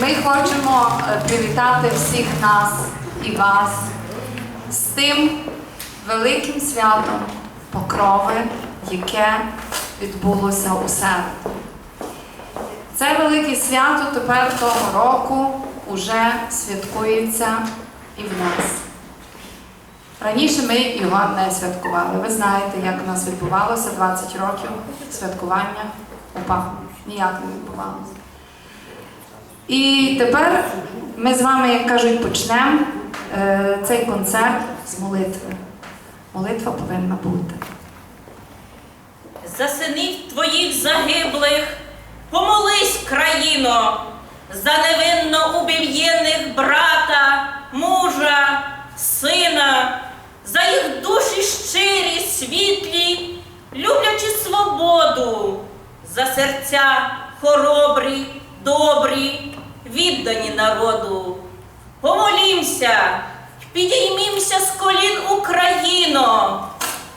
Ми хочемо е, привітати всіх нас і вас з тим великим святом покрови, яке відбулося у середу. Це велике свято тепер того року уже святкується і в нас. Раніше ми його не святкували. Ви знаєте, як у нас відбувалося 20 років святкування УПА. Ніяк не відбувалося. І тепер ми з вами, як кажуть, почнемо е, цей концерт з молитви. Молитва повинна бути. За синів твоїх загиблих, помолись, країно, за невинно убів'єних брата, мужа, сина, за їх душі щирі, світлі, люблячи свободу, за серця хоробрі, добрі, віддані народу. Помолімся, підіймімся з колін Україно,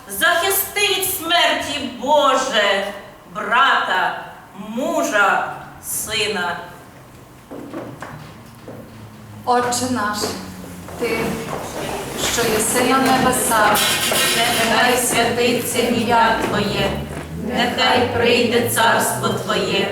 захисти від смерті Боже, брата, мужа, сина. Отче наш, Ти, що єси на небесах, Нехай святиться ім'я Твоє, нехай прийде царство Твоє,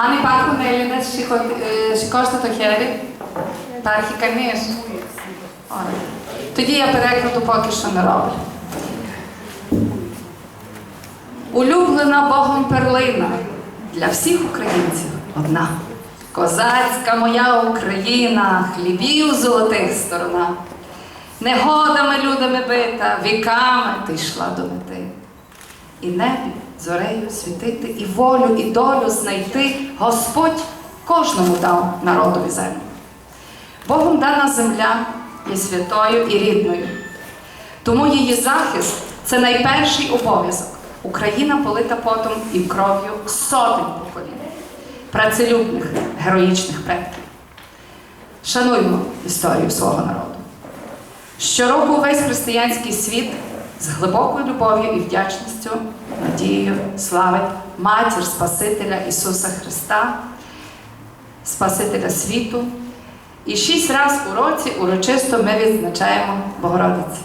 Αν υπάρχουν Έλληνες, σηκω- ε, σηκώστε το χέρι. Υπάρχει κανείς. Ωραία. Тоді я перекладу поки що не роблю. Улюблена Богом перлина для всіх українців одна. Козацька моя Україна, хлібів золотих сторона. Негодами людами бита, віками ти йшла до мети. І небі зорею світити, і волю, і долю знайти Господь кожному дав народові землю. Богом дана земля є святою і рідною. Тому її захист це найперший обов'язок. Україна полита потом і кров'ю сотень поколінь, працелюбних, героїчних предків. Шануймо історію свого народу. Щороку увесь християнський світ з глибокою любов'ю і вдячністю, надією славить матір Спасителя Ісуса Христа, Спасителя світу. І шість разів у році урочисто ми відзначаємо Богородиці.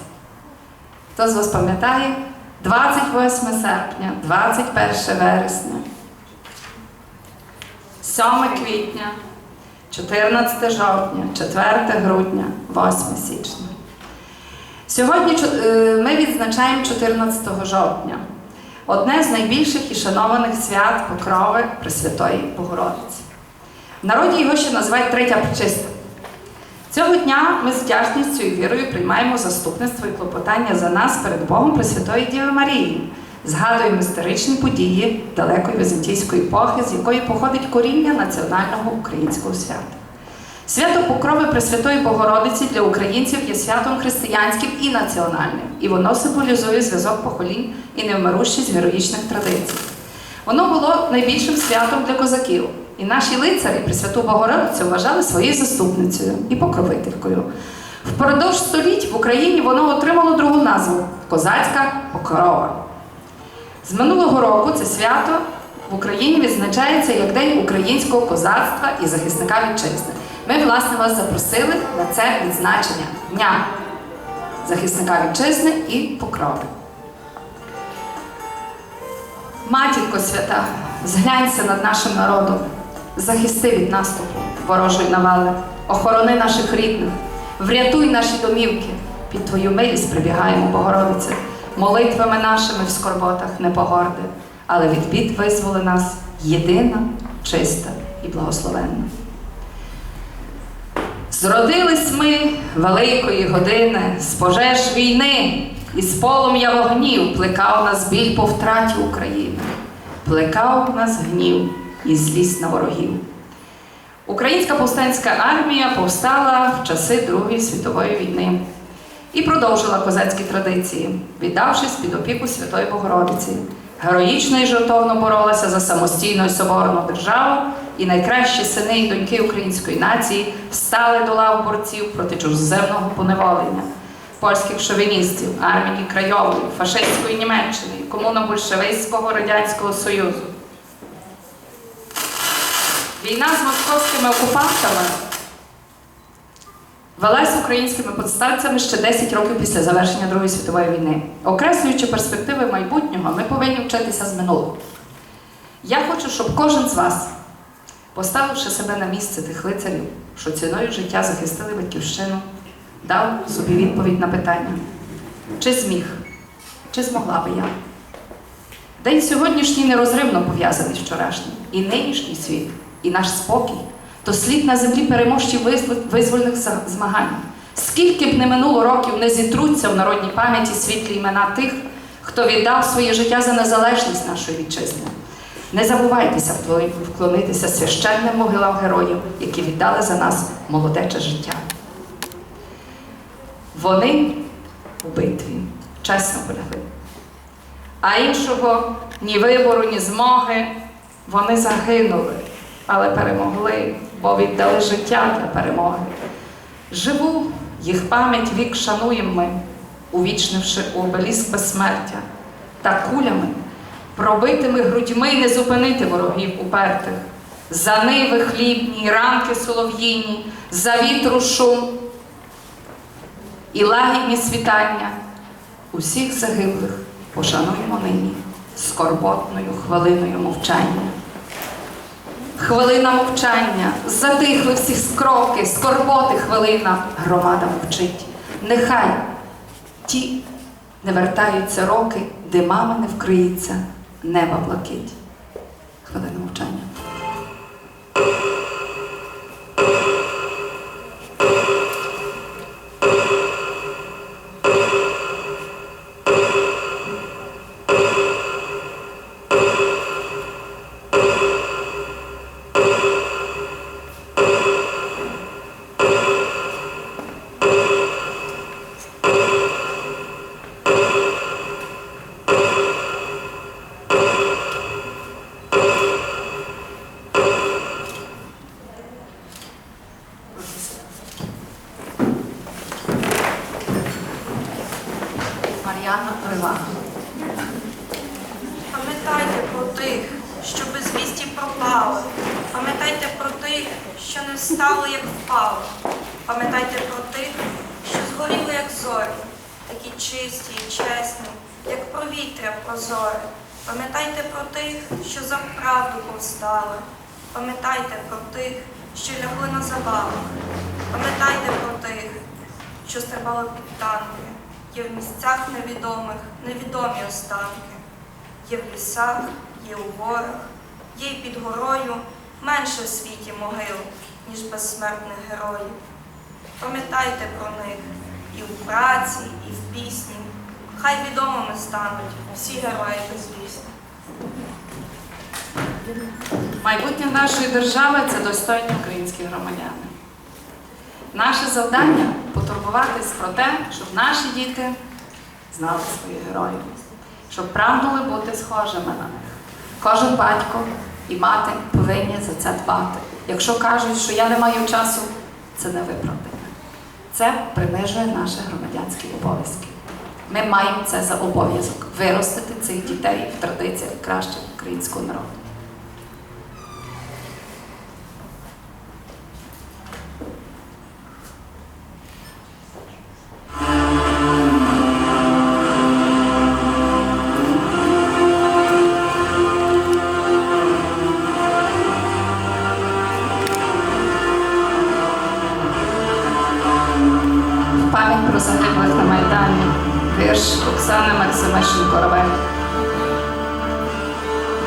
Хто з вас пам'ятає? 28 серпня, 21 вересня, 7 квітня, 14 жовтня, 4 грудня, 8 січня. Сьогодні е, ми відзначаємо 14 жовтня, одне з найбільших і шанованих свят Покрови Пресвятої Богородиці. В народі його ще називають Третя Пречиста. Цього дня ми з вдячністю і вірою приймаємо заступництво і клопотання за нас перед Богом Пресвятої Діви Марії, згадуємо історичні події далекої візантійської епохи, з якої походить коріння національного українського свята. Свято Покрови Пресвятої Богородиці для українців є святом християнським і національним, і воно символізує зв'язок поколінь і невмирущість героїчних традицій. Воно було найбільшим святом для козаків, і наші лицарі Пресвяту Богородицю вважали своєю заступницею і покровителькою. Впродовж століть в Україні воно отримало другу назву Козацька Покрова. З минулого року це свято в Україні відзначається як День українського козацтва і захисника вітчизни. Ми, власне, вас запросили на це відзначення Дня захисника вітчизни і покрови. Матінко свята, зглянься над нашим народом, захисти від наступу ворожої навали, охорони наших рідних, врятуй наші домівки. Під Твою милість прибігаємо, Богородице, молитвами нашими в скорботах не погорди, але від бід визволи нас єдина, чиста і благословенна. Зродились ми великої години з пожеж війни, і з полум'я вогнів плекав нас біль по втраті України, плекав нас гнів і злість на ворогів. Українська повстанська армія повстала в часи Другої світової війни і продовжила козацькі традиції, віддавшись під опіку Святої Богородиці. Героїчно і жертовно боролася за самостійну і соборну державу, і найкращі сини і доньки української нації встали до лав борців проти чужоземного поневолення, польських шовіністів, армії Крайової, фашистської Німеччини, комуно-большевистського Радянського Союзу. Війна з московськими окупантами велась українськими повстанцями ще 10 років після завершення Другої світової війни. Окреслюючи перспективи майбутнього, ми повинні вчитися з минулого. Я хочу, щоб кожен з вас, поставивши себе на місце тих лицарів, що ціною життя захистили батьківщину, дав собі відповідь на питання: чи зміг, чи змогла би я? День сьогоднішній нерозривно пов'язаний з вчорашнім. І нинішній світ, і наш спокій то слід на землі переможців визвольних змагань. Скільки б не минуло років, не зітруться в народній пам'яті світлі імена тих, хто віддав своє життя за незалежність нашої вітчизни. Не забувайтеся вклонитися священним могилам героїв, які віддали за нас молодече життя. Вони у битві чесно полягли. А іншого ні вибору, ні змоги. Вони загинули, але перемогли, бо віддали життя для перемоги. Живу їх пам'ять вік шануємо ми, увічнивши у обеліск безсмертя та кулями, пробитими грудьми не зупинити ворогів упертих. За ниви хлібні, ранки солов'їні, за вітру шум і лагідні світання. Усіх загиблих пошануємо нині скорботною хвилиною мовчання. Хвилина мовчання, затихли всі скроки, скорботи хвилина, громада мовчить. Нехай ті не вертаються роки, димами не вкриється неба блакить. Хвилина мовчання. Зорі, такі чисті і чесні, як провітря прозоре. Пам'ятайте про тих, що за правду повстали. Пам'ятайте про тих, що лягли на забавах. Пам'ятайте про тих, що стрибали під танки. Є в місцях невідомих, невідомі останки. Є в лісах, є у горах, є й під горою менше в світі могил, ніж безсмертних героїв. Пам'ятайте про них і в праці, і в пісні. Хай відомими стануть всі герої безвісні. Майбутнє нашої держави це достойні українські громадяни. Наше завдання потурбуватись про те, щоб наші діти знали своїх героїв, щоб прагнули бути схожими на них. Кожен батько і мати повинні за це дбати. Якщо кажуть, що я не маю часу, це не виправдання. Це принижує наші громадянські обов'язки. Ми маємо це за обов'язок виростити цих дітей в традиціях кращого українського народу.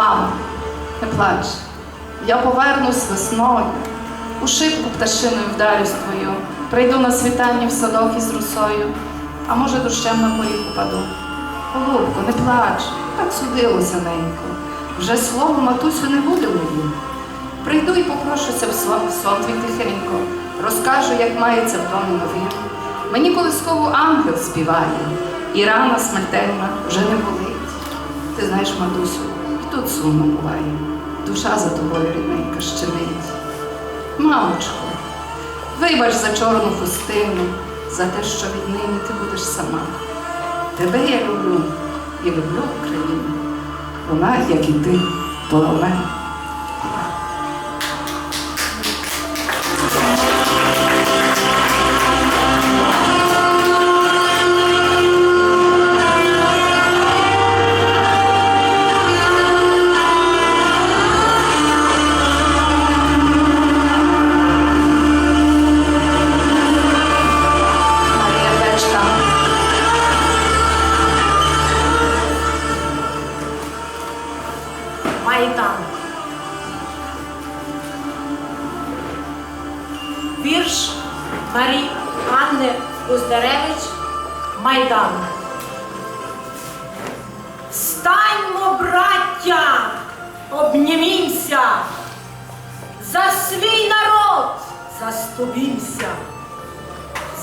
Мамо, не плач. Я повернусь весною. У шибку пташиною вдарюсь твою. Прийду на світанні в садок із русою, а може дощем на поріг упаду. Голубко, не плач, так судилося ненько. Вже слово матусю не буде моїм. Прийду і попрошуся в сон, в сон твій тихенько, розкажу, як мається в домі новин. Мені колискову ангел співає, і рана смертельна вже не болить. Ти знаєш, матусю, тут сумно буває, душа за тобою рідненька щемить. Мамочко, вибач за чорну хустину, за те, що віднині ти будеш сама. Тебе я люблю і люблю Україну. Вона, як і ти, коло мене.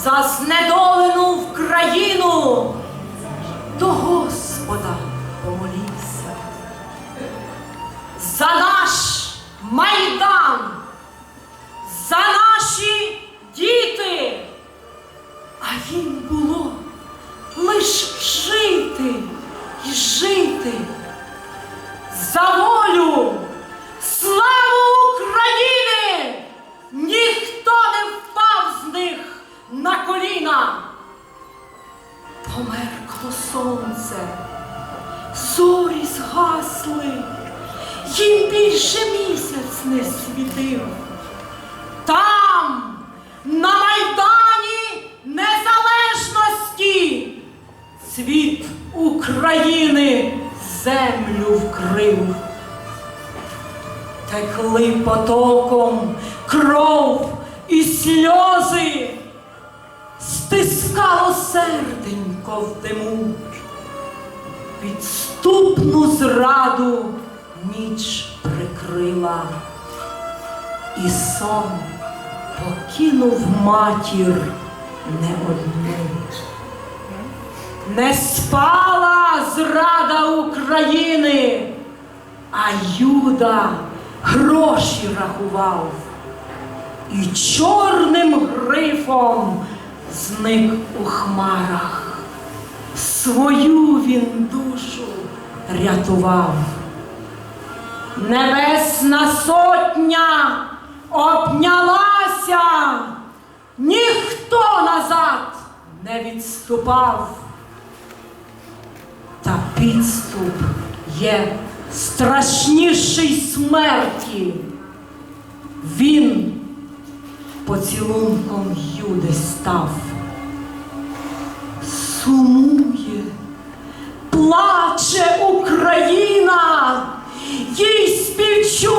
За знедолену в країну. До Господа помолімся за наш майдан, за наші Померкло сонце зорі згасли, їм більше місяць не світив. Там, на Майдані Незалежності, світ України землю вкрив. Текли потоком кров і сльози, стискало серденько диму підступну зраду ніч прикрила, і сон покинув матір не одну. Не спала зрада України, а Юда гроші рахував. І чорним грифом зник у хмарах свою він душу рятував. Небесна сотня обнялася, ніхто назад не відступав. Та підступ є страшніший смерті. Він поцілунком Юди став сумує, плаче Україна, їй співчуває